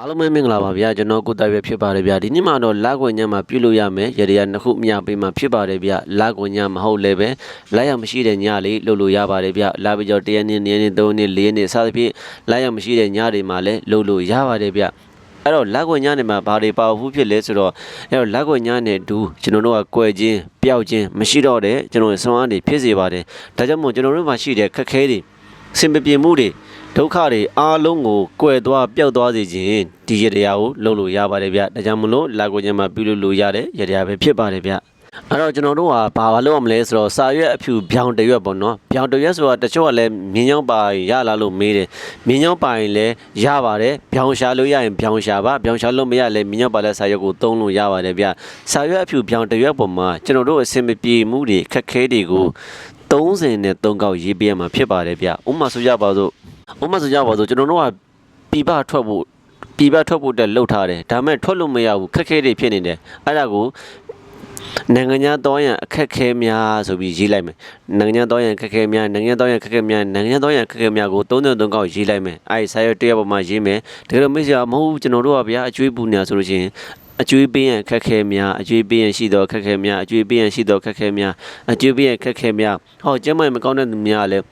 အားလုံးပဲမင်္ဂလာပါဗျာကျွန်တော်ကိုတိုင်ပဲဖြစ်ပါတယ်ဗျာဒီနေ့မှာတော့လာကွန်ညမှာပြုလုပ်ရမယ်ရရနှစ်ခုမြပေးမှာဖြစ်ပါတယ်ဗျာလာကွန်ညမဟုတ်လည်းပဲလာရမရှိတဲ့ညလေးလုပ်လို့ရပါတယ်ဗျာလာပြီးတော့တရက်နေ့နေ့နေ့သုံးနေ့လေးနေ့စသဖြင့်လာရမရှိတဲ့ညတွေမှာလည်းလုပ်လို့ရပါတယ်ဗျာအဲ့တော့လက်ကွန်ညနေမှာဘာတွေပါဘူးဖြစ်လဲဆိုတော့အဲ့တော့လက်ကွန်ညနေဒူးကျွန်တော်တို့ကကွယ်ချင်းပျောက်ချင်းမရှိတော့တဲ့ကျွန်တော်ဆွမ်းအားတွေဖြစ်စေပါတယ်ဒါကြောင့်မို့ကျွန်တော်တို့မှာရှိတဲ့ခက်ခဲတွေစင်မပြေမှုတွေ ဒုက္ခတွေအားလုံးကိုကွယ်သွားပျောက်သွားစေခြင်းဒီရတရားကိုလုပ်လို့ရပါတယ်ဗျဒါကြောင့်မလို့လက်ကွန်ညမှာပြုလုပ်လို့ရတဲ့ရတရားပဲဖြစ်ပါတယ်ဗျအဲ့တော့ကျွန်တော်တို့ကဘာဘာလုပ်ရမလဲဆိုတော့စာရွက်အဖြူပြောင်တရွက်ပေါ့နော်ပြောင်တရွက်ဆိုတာတချို့ကလည်းမြင်းချောင်းပါရလာလို့မေးတယ်မြင်းချောင်းပါရင်လည်းရပါတယ်ပြောင်ရှာလို့ရရင်ပြောင်ရှာပါပြောင်ရှာလို့မရလည်းမြင်းချောင်းပါတဲ့စာရွက်ကိုသုံးလို့ရပါတယ်ဗျစာရွက်အဖြူပြောင်တရွက်ပေါ်မှာကျွန်တော်တို့အစင်မပြေမှုတွေခက်ခဲတွေကို30နဲ့3ကောက်ရေးပေးရမှာဖြစ်ပါတယ်ဗျဥပမာဆိုကြပါစို့ ဥပမာဆိုကြပါစို့ကျွန်တော်တို့ကပြပထွက်ဖို့ပြည်ပထွက်ဖို့တက်လှုပ်ထားတယ်ဒါပေမဲ့ထွက်လို့မရဘူးခက်ခဲတွေဖြစ်နေတယ်အဲ့ဒါကိုနိုင်ငံခြားတော့ရန်အခက်ခဲများဆိုပြီးရေးလိုက်မယ်နိုင်ငံခြားတော့ရန်အခက်ခဲများနိုင်ငံခြားတော့ရန်အခက်ခဲများနိုင်ငံခြားတော့ရန်အခက်ခဲများကို33ကောက်ရေးလိုက်မယ်အဲ့ဒီစာရွက်တစ်ရက်ပေါ်မှာရေးမယ်တကယ်လို့မိတ်ဆွေမဟုတ်ဘူးကျွန်တော်တို့ကဗျာအကျွေးပူနေဆိုလို့ရှိရင်အကျွေးပေးရန်ခက်ခဲများအကျွေးပေးရန်ရှိသောခက်ခဲများအကျွေးပေးရန်ရှိသောခက်ခဲများအကျွေးပေးရန်ခက်ခဲများဟောကျမ်းမာမကောင်းတဲ့သူများလည်း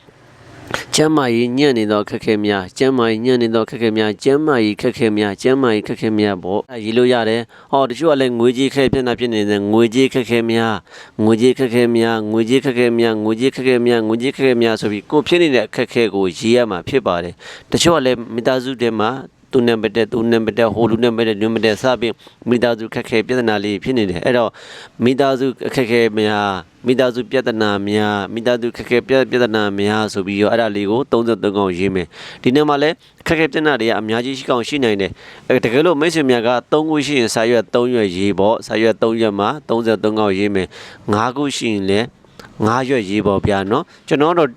ကျမ်းမာရေးညံ့နေသောခက်ခဲများကျမ်းမာရေးညံ့နေသောခက်ခဲများကျမ်းမာရေးခက်ခဲများကျမ်းမာရေးခက်ခဲများပေါ့အဲရေးလို့ရတယ်ဟောတချို့ကလည်းငွေကြေးခက်ဖြစ်နေဖြစ်နေတဲ့ငွေကြေးခက်ခဲများငွေကြေးခက်ခဲများငွေကြေးခက်ခဲများငွေကြေးခက်ခဲများငွေကြေးခက်ခဲများဆိုပြီးကိုယ်ဖြစ်နေတဲ့အခက်ခဲကိုရေးရမှာဖြစ်ပါတယ်တချို့ကလည်းမိသားစုထဲမှာ သူနဲ့ပတ်သက်သူနဲ့ပတ်သက်ဟိုလူနဲ့ပတ်သက်လူနဲ့ပတ်သက်စပြီးမိသားစုခက်ခဲပြဿနာလေးဖြစ်နေတယ်အဲ့တော့မိသားစုအခက်ခဲများမိသားစုပြဿနာများမိသားစုခက်ခဲပြပြဿနာများဆိုပြီးတော့အဲ့ဒါလေးကို33ကောင်ရေးမယ်ဒီနေ့မှလည်းခက်ခဲပြဿနာတွေကအများကြီးရှိကောင်ရှိနိုင်တယ်အဲတကယ်လို့မိတ်ဆွေများက3ခုရှိရင်စာရွက်3ရွက်ရေးပေါ့စာရွက်3ရွက်မှာ33ကောင်ရေးမယ်5ခုရှိရင်လည်း5ရွက်ရေးပေါ့ဗျာနော်ကျွန်တော်တော့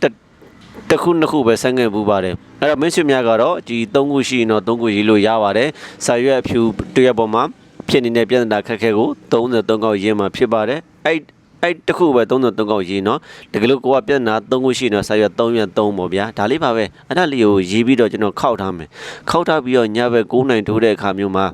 တက်တစ်ခုနှစ်ခုပဲဆန်းခဲ့ပူပါတယ်အဲ့တော့မင်းဆွေများကတော့ဒီ၃ခုရှိရင်တော့၃ခုရေးလို့ရပါတယ်စာရွက်အဖြူတစ်ရက်ပေါ်မှာဖြစ်နေတဲ့ပြဿနာခက်ခဲကို33ကောက်ရေးမှာဖြစ်ပါတယ်အဲ့အဲ့တစ်ခုပဲ33ကောက်ရေးနော်တကယ်လို့ကိုကပြဿနာ3ခုရှိရင်တော့စာရွက်3ရွက်3ပေါ့ဗျာဒါလေးပါပဲအဲ့ဒါလေးကိုရေးပြီးတော့ကျွန်တော်ခောက်ထားမယ်ခောက်ထားပြီးတော့ညဘက်9နိုင်ထိုးတဲ့အခါမျိုးမှာ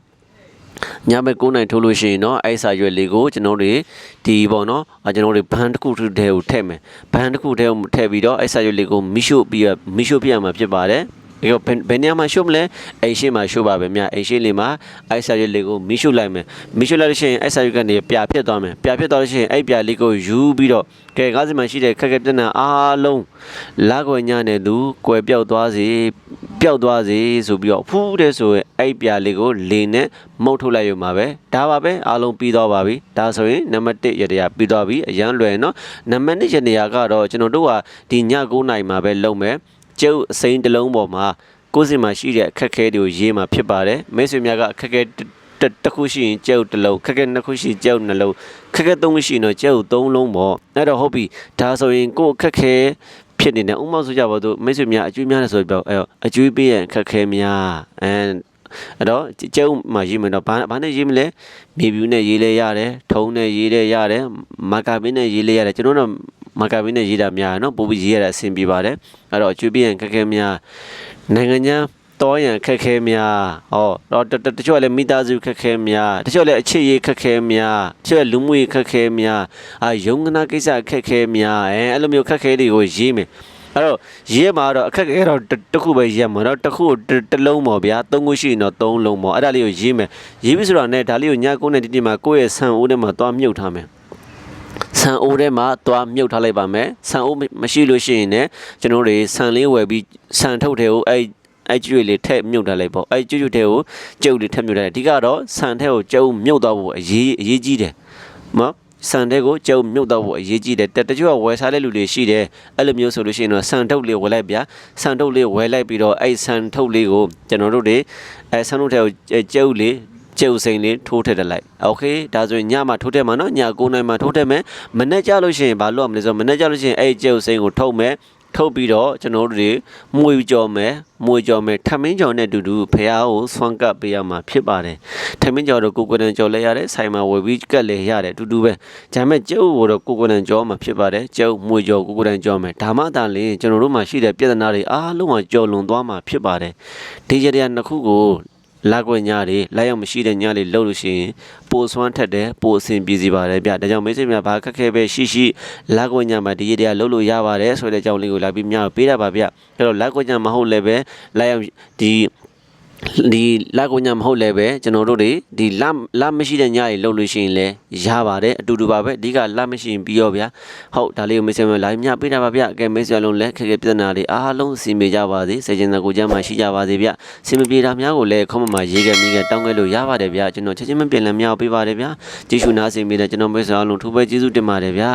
ညဘက်9နိုင်ထိုးလို့ရှိရင်တော့အဲ့စာရွက်လေးကိုကျွန်တော်တို့ဒီပေါ့နော်အကျွန်တော်တို့ဘန်တစ်ခုတစ်ထဲကိုထည့်မယ်ဘန်တစ်ခုထဲကိုထည့်ပြီးတော့အဲ့စာရွက်လေးကိုမိရှုပြီးတော့မိရှုပြရမှာဖြစ်ပါတယ်ဒီကဘယ်ဘယ်နေရာမှာရှုပ်မလဲအိမ်ရှိမှာရှုပ်ပါပဲမြအိမ်ရှိလေးမှာအဲ့စာရွက်လေးကိုမိရှုလိုက်မယ်မိရှုလိုက်လို့ရှိရင်အဲ့စာရွက်ကနေပြဖြစ်သွားမယ်ပြဖြစ်သွားလို့ရှိရင်အဲ့ပြလေးကိုယူပြီးတော့ကဲ90မှာရှိတဲ့ခက်ခက်ပြဿနာအားလုံးလာကွယ်ညနဲ့သူကွယ်ပြောက်သွားစေ ပျောက်သွားစေဆိုပြီးတော့ဖူးတဲ့ဆိုရင်အဲ့ပြလေးကိုလေနဲ့မှုတ်ထုတ်လိုက်ရမှာပဲဒါပါပဲအားလုံးပြီးသွားပါပြီဒါဆိုရင်နံပါတ်1ရတရားပြီးသွားပြီအရန်လွယ်နော်နံပါတ်2ရတရားကတော့ကျွန်တော်တို့ကဒီည9နိုင်မှာပဲလုပ်မယ်ကျုပ်အစိမ်းတစ်လုံးပေါ်မှာကိုယ်စီမှာရှိတဲ့အခက်အခဲတွေကိုရေးမှာဖြစ်ပါတယ်မိတ်ဆွေများကအခက်အခဲတစ်တစ်ခုရှိရင်ကျုပ်တစ်လုံးခက်ခဲနှစ်ခုရှိရင်ကျုပ်နှလုံးခက်ခဲသုံးခုရှိရင်တော့ကျုပ်သုံးလုံးပေါ့အဲ့တော့ဟုတ်ပြီဒါဆိုရင်ကိုယ်ခက်ခဲ ဖြစ်နေတဲ့ဥပမာဆိုကြပါတော့မိတ်ဆွေများအကျွေးများတယ်ဆိုပြောအဲ့တော့အကျွေးပေးရင်ခက်ခဲများအဲအဲ့တော့ကျုပ်မှာရေးမယ်တော့ဘာဘာနဲ့ရေးမလဲမြေပြူနဲ့ရေးလဲရတယ်ထုံးနဲ့ရေးလဲရတယ်မာကာပင်းနဲ့ရေးလဲရတယ်ကျွန်တော်တို့မာကာပင်းနဲ့ရေးတာများနော်ပို့ပြီးရေးရတာအဆင်ပြေပါတယ်အဲ့တော့အကျွေးပေးရင်ခက်ခဲများနိုင်ငံခြား တော်ရန်ခက်ခဲများဟောတော့တတချို့ကလည်းမိသားစုခက်ခဲများတချို့လည်းအခြေရေးခက်ခဲများတချို့လူမှုရေးခက်ခဲများအာယုံကနာကိစ္စခက်ခဲများအဲအဲ့လိုမျိုးခက်ခဲတွေကိုရေးမယ်အဲ့တော့ရေးမှာတော့အခက်ခဲတော့တစ်ခုပဲရေးမှာတော့တစ်ခုတစ်လုံးပေါ့ဗျာသုံးခုရှိရင်တော့သုံးလုံးပေါ့အဲ့ဒါလေးကိုရေးမယ်ရေးပြီဆိုတော့ねဒါလေးကိုည9နဲ့တိတိမှာကိုယ့်ရဲ့ဆန်အိုးထဲမှာသွားမြုပ်ထားမယ်ဆန်အိုးထဲမှာသွားမြုပ်ထားလိုက်ပါမယ်ဆန်အိုးမရှိလို့ရှိရင်လည်းကျွန်တော်တို့ဆန်လေးဝယ်ပြီးဆန်ထုတ်တယ်ကိုအဲ့ အဲ့ကျွေလေးထက်မြုပ်ထားလိုက်ပေါ့အဲ့ကျွကျွတဲ့ကိုကျုပ်လေးထက်မြုပ်ထားတယ်အဓိကတော့ဆန်ထဲကိုကျုပ်မြုပ်သွားဖို့အရေးအရေးကြီးတယ်နော်ဆန်တဲ့ကိုကျုပ်မြုပ်တော့ဖို့အရေးကြီးတယ်တတချို့ကဝယ်စားတဲ့လူတွေရှိတယ်အဲ့လိုမျိုးဆိုလို့ရှိရင်တော့ဆန်ထုတ်လေးဝယ်လိုက်ဗျာဆန်ထုတ်လေးဝယ်လိုက်ပြီးတော့အဲ့ဆန်ထုတ်လေးကိုကျွန်တော်တို့တွေအဲဆန်ထုတ်ထဲကိုကျုပ်လေးကျုပ်စိန်လေးထိုးထည့်တက်လိုက်โอเคဒါဆိုရင်ညမှာထိုးထည့်မှာနော်ည9နိုင်မှာထိုးထည့်မယ်မနေ့ကြလို့ရှိရင်ဘာလို့ရမလဲဆိုတော့မနေ့ကြလို့ရှိရင်အဲ့ကျုပ်စိန်ကိုထုတ်မယ် ထုတ်ပြီးတော့ကျွန်တော်တို့တွေမွေကြော်မယ်မွေကြော်မယ်ထမင်းကြော်နဲ့တူတူဖះကိုဆွမ်းကပ်ပေးရမှာဖြစ်ပါတယ်ထမင်းကြော်တော့ကိုကိုတန်ကြော်လဲရတယ်ဆိုင်မှာဝယ်ပြီးကတ်လဲရတယ်အတူတူပဲဒါပေမဲ့ကျုပ်ကိုတော့ကိုကိုတန်ကြော်မှာဖြစ်ပါတယ်ကျုပ်မွေကြော်ကိုကိုတန်ကြော်မယ်ဒါမှသာလျှင်ကျွန်တော်တို့မှာရှိတဲ့ပြဿနာတွေအားလုံးကကြော်လွန်သွားမှာဖြစ်ပါတယ်ဒီကြတဲ့နှစ်ခုကို လက်ကွက်ညတွေလက်ရောက်မရှိတဲ့ညတွေလှုပ်လို့ရှိရင်ပိုဆွမ်းထက်တယ်ပိုအဆင်ပြေစီပါတယ်ဗျဒါကြောင့်မိတ်ဆွေများဘာခက်ခဲပဲရှိရှိလက်ကွက်ညမှာဒီရည်တရားလှုပ်လို့ရပါတယ်ဆိုတဲ့အကြောင်းလေးကိုလာပြီးများပေးတာပါဗျအဲ့တော့လက်ကွက်ညမဟုတ်လည်းပဲလက်ရောက်ဒီ ဒီလက်ကိုညာမဟုတ်လည်းပဲကျွန်တော်တို့တွေဒီလလမရှိတဲ့ညတွေလှုပ်လို့ရှိရင်လည်းရပါတယ်အတူတူပါပဲအဓိကလမရှိရင်ပြီးရောဗျာဟုတ်ဒါလေးကိုမစင်မလာညပေးတာပါဗျကဲမေးစရာလုံးလည်းခက်ခဲပြဿနာတွေအားလုံးစီမေကြပါစေစေချင်တဲ့ကိုကြမ်းမှရှိကြပါစေဗျစင်မပြေတာများကိုလည်းခေါမမှာရေးခဲ့မိခဲ့တောင်းခဲ့လို့ရပါတယ်ဗျကျွန်တော်ချက်ချင်းမပြင်လည်းမြောက်ပေးပါတယ်ဗျကျေးဇူးနာစင်မိတဲ့ကျွန်တော်မေးစရာလုံးထူးပဲကျေးဇူးတင်ပါတယ်ဗျာ